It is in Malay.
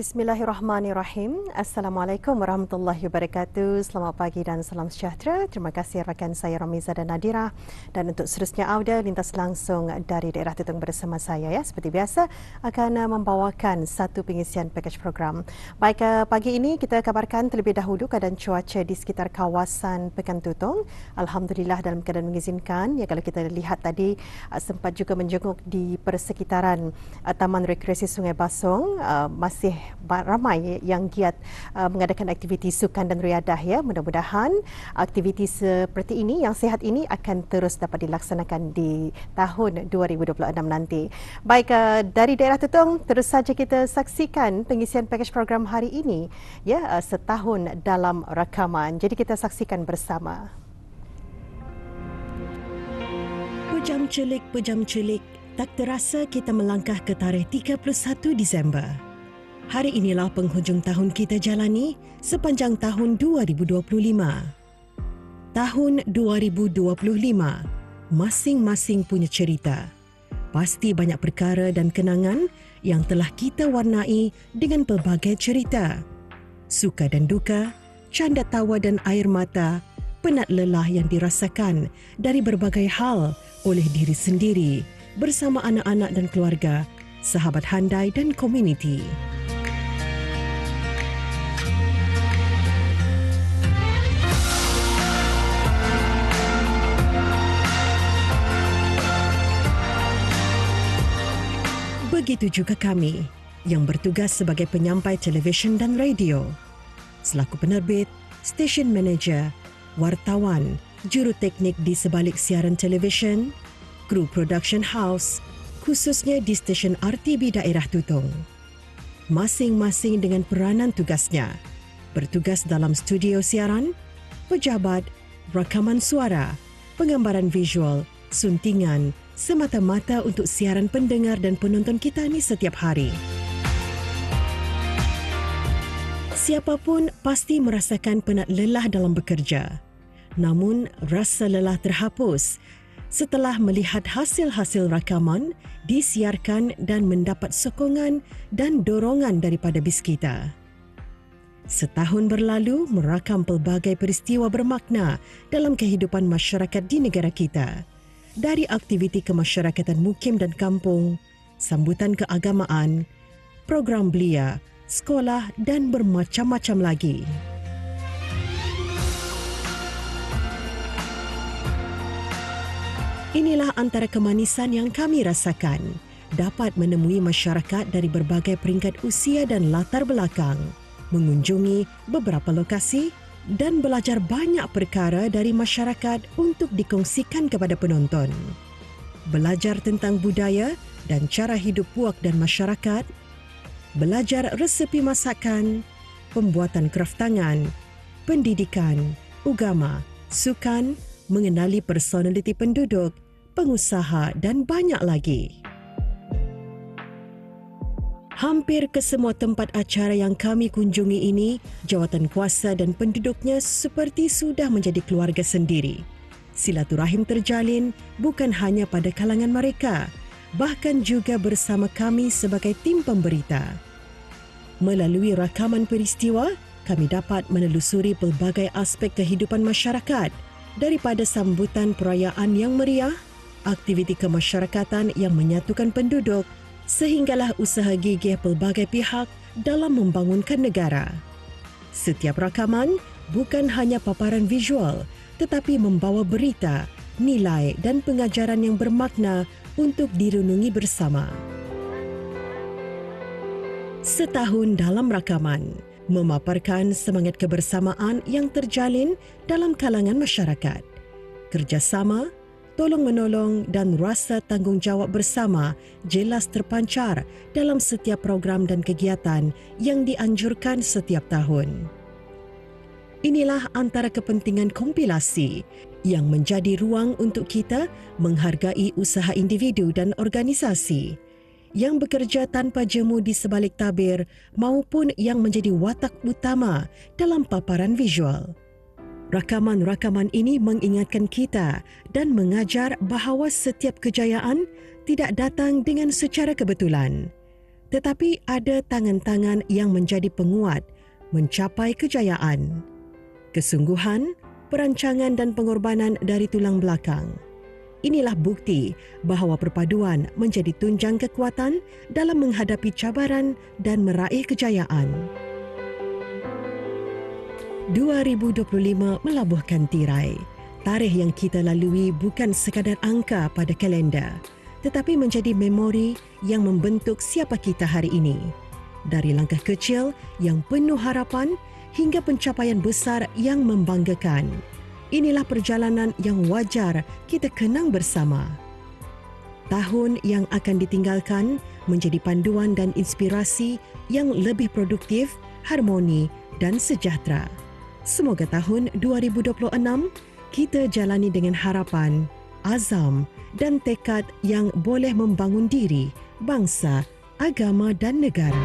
Bismillahirrahmanirrahim. Assalamualaikum warahmatullahi wabarakatuh. Selamat pagi dan salam sejahtera. Terima kasih rakan saya Ramiza dan Nadira. Dan untuk seterusnya Auda lintas langsung dari daerah Tutong bersama saya ya. Seperti biasa akan membawakan satu pengisian pakej program. Baik eh, pagi ini kita kabarkan terlebih dahulu keadaan cuaca di sekitar kawasan Pekan Tutong. Alhamdulillah dalam keadaan mengizinkan. Ya kalau kita lihat tadi eh, sempat juga menjenguk di persekitaran eh, Taman Rekreasi Sungai Basong masih ramai yang giat uh, mengadakan aktiviti sukan dan riadah ya. Mudah-mudahan aktiviti seperti ini yang sihat ini akan terus dapat dilaksanakan di tahun 2026 nanti. Baik uh, dari daerah Tutong terus saja kita saksikan pengisian pakej program hari ini ya uh, setahun dalam rakaman. Jadi kita saksikan bersama. Pejam celik, pejam celik. Tak terasa kita melangkah ke tarikh 31 Disember. Hari inilah penghujung tahun kita jalani sepanjang tahun 2025. Tahun 2025, masing-masing punya cerita. Pasti banyak perkara dan kenangan yang telah kita warnai dengan pelbagai cerita. Suka dan duka, canda tawa dan air mata, penat lelah yang dirasakan dari berbagai hal oleh diri sendiri bersama anak-anak dan keluarga, sahabat handai dan komuniti. Begitu juga kami yang bertugas sebagai penyampai televisyen dan radio. Selaku penerbit, stesen manager, wartawan, juru teknik di sebalik siaran televisyen, kru production house, khususnya di stesen RTB daerah Tutong. Masing-masing dengan peranan tugasnya. Bertugas dalam studio siaran, pejabat, rakaman suara, penggambaran visual, suntingan, semata-mata untuk siaran pendengar dan penonton kita ni setiap hari. Siapapun pasti merasakan penat lelah dalam bekerja. Namun, rasa lelah terhapus setelah melihat hasil-hasil rakaman disiarkan dan mendapat sokongan dan dorongan daripada bis kita. Setahun berlalu merakam pelbagai peristiwa bermakna dalam kehidupan masyarakat di negara kita dari aktiviti kemasyarakatan mukim dan kampung, sambutan keagamaan, program belia, sekolah dan bermacam-macam lagi. Inilah antara kemanisan yang kami rasakan dapat menemui masyarakat dari berbagai peringkat usia dan latar belakang, mengunjungi beberapa lokasi dan belajar banyak perkara dari masyarakat untuk dikongsikan kepada penonton. Belajar tentang budaya dan cara hidup puak dan masyarakat, belajar resepi masakan, pembuatan kraftangan, pendidikan, agama, sukan, mengenali personaliti penduduk, pengusaha dan banyak lagi hampir ke semua tempat acara yang kami kunjungi ini, jawatan kuasa dan penduduknya seperti sudah menjadi keluarga sendiri. Silaturahim terjalin bukan hanya pada kalangan mereka, bahkan juga bersama kami sebagai tim pemberita. Melalui rakaman peristiwa, kami dapat menelusuri pelbagai aspek kehidupan masyarakat daripada sambutan perayaan yang meriah, aktiviti kemasyarakatan yang menyatukan penduduk sehinggalah usaha gigih pelbagai pihak dalam membangunkan negara. Setiap rakaman bukan hanya paparan visual tetapi membawa berita, nilai dan pengajaran yang bermakna untuk direnungi bersama. Setahun dalam rakaman memaparkan semangat kebersamaan yang terjalin dalam kalangan masyarakat. Kerjasama, tolong-menolong dan rasa tanggungjawab bersama jelas terpancar dalam setiap program dan kegiatan yang dianjurkan setiap tahun. Inilah antara kepentingan kompilasi yang menjadi ruang untuk kita menghargai usaha individu dan organisasi yang bekerja tanpa jemu di sebalik tabir maupun yang menjadi watak utama dalam paparan visual. Rakaman-rakaman ini mengingatkan kita dan mengajar bahawa setiap kejayaan tidak datang dengan secara kebetulan. tetapi ada tangan-tangan yang menjadi penguat mencapai kejayaan. Kesungguhan, perancangan dan pengorbanan dari tulang belakang. Inilah bukti bahawa perpaduan menjadi tunjang kekuatan dalam menghadapi cabaran dan meraih kejayaan. 2025 melabuhkan tirai. Tarikh yang kita lalui bukan sekadar angka pada kalender, tetapi menjadi memori yang membentuk siapa kita hari ini. Dari langkah kecil yang penuh harapan hingga pencapaian besar yang membanggakan. Inilah perjalanan yang wajar kita kenang bersama. Tahun yang akan ditinggalkan menjadi panduan dan inspirasi yang lebih produktif, harmoni dan sejahtera. Semoga tahun 2026 kita jalani dengan harapan, azam dan tekad yang boleh membangun diri, bangsa, agama dan negara.